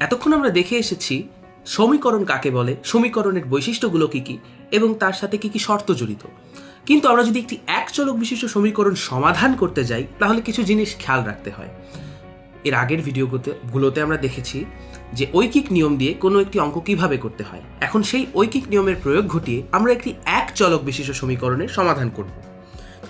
এতক্ষণ আমরা দেখে এসেছি সমীকরণ কাকে বলে, সমীকরণের বৈশিষ্ট্যগুলো কি কি, এবং তার সাথে কি কি শর্ত জড়িত। কিন্তু আমরা যদি একটি এক চলক বিশিষ্ট সমীকরণ সমাধান করতে যাই, তাহলে কিছু জিনিস খেয়াল রাখতে হয়। এর আগের ভিডিওগুলোতে, গুলোতে আমরা দেখেছি যে ঐকিক নিয়ম দিয়ে কোনো একটি অঙ্ক কীভাবে করতে হয়। এখন সেই ঐকিক নিয়মের প্রয়োগ ঘটিয়ে আমরা একটি এক চলক বিশিষ্ট সমীকরণের সমাধান করব।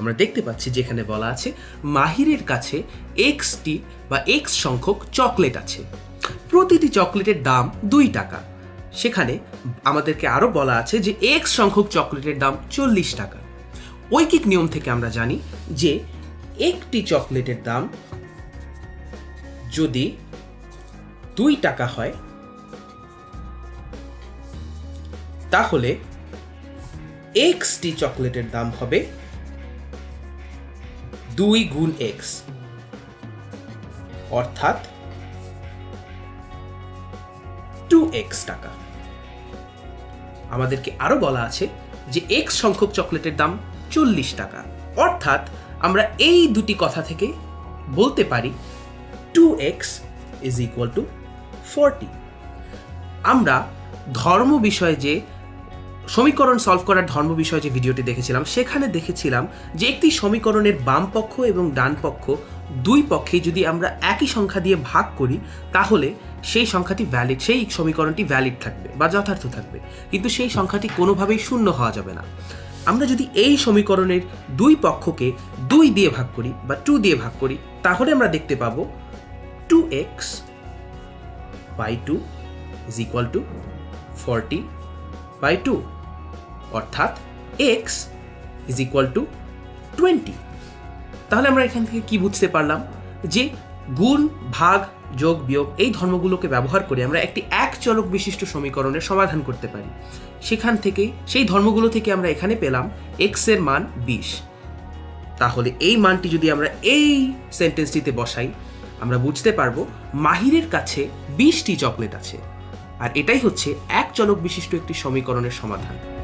আমরা দেখতে পাচ্ছি যেখানে বলা আছে, মাহিরের কাছে এক্সটি বা এক্স সংখ্যক চকলেট আছে। প্রতিটি চকলেটের দাম দুই টাকা। সেখানে আমাদেরকে আরও বলা আছে যে এক্স সংখ্যক চকলেটের দাম চল্লিশ টাকা। ঐকিক নিয়ম থেকে আমরা জানি যে একটি চকলেটের দাম যদি দুই টাকা হয়, তাহলে এক্সটি চকলেটের দাম হবে দুই গুণ এক্স অর্থাৎ টু এক্স টাকা। আমাদেরকে আরও বলা আছে যে এক্স সংখ্যক চকলেটের দাম চল্লিশ টাকা। অর্থাৎ আমরা এই দুটি কথা থেকে বলতে পারি two X is equal to forty আমরা ধর্ম বিষয়ে যে সমীকরণ সলভ করার ধর্ম বিষয়ে যে ভিডিওটি দেখেছিলাম, সেখানে দেখেছিলাম যে একটি সমীকরণের বাম পক্ষ এবং ডান পক্ষ দুই পক্ষে যদি আমরা একই সংখ্যা দিয়ে ভাগ করি, তাহলে সেই সংখ্যাটি ভ্যালিড সেই সমীকরণটি ভ্যালিড থাকবে বা যথার্থ থাকবে। কিন্তু সেই সংখ্যাটি কোনোভাবেই শূন্য হওয়া যাবে না। আমরা যদি এই সমীকরণের দুই পক্ষকে দুই দিয়ে ভাগ করি বা টু দিয়ে ভাগ করি, তাহলে আমরা দেখতে পাবো two X by two is equal to forty by two অর্থাৎ X is equal to twenty তাহলে আমরা এখান থেকে কি বুঝতে পারলাম? যে গুণ, ভাগ, যোগ, বিয়োগ এই ধর্মগুলোকে ব্যবহার করে আমরা একটি এক চলক বিশিষ্ট সমীকরণের সমাধান করতে পারি। সেখান থেকে, সেই ধর্মগুলো থেকে আমরা এখানে পেলাম এক্সের মান বিশ। তাহলে এই মানটি যদি আমরা এই সেন্টেন্সটিতে বসাই, আমরা বুঝতে পারব মাহিরের কাছে বিশটি চকলেট আছে। আর এটাই হচ্ছে এক চলক বিশিষ্ট একটি সমীকরণের সমাধান।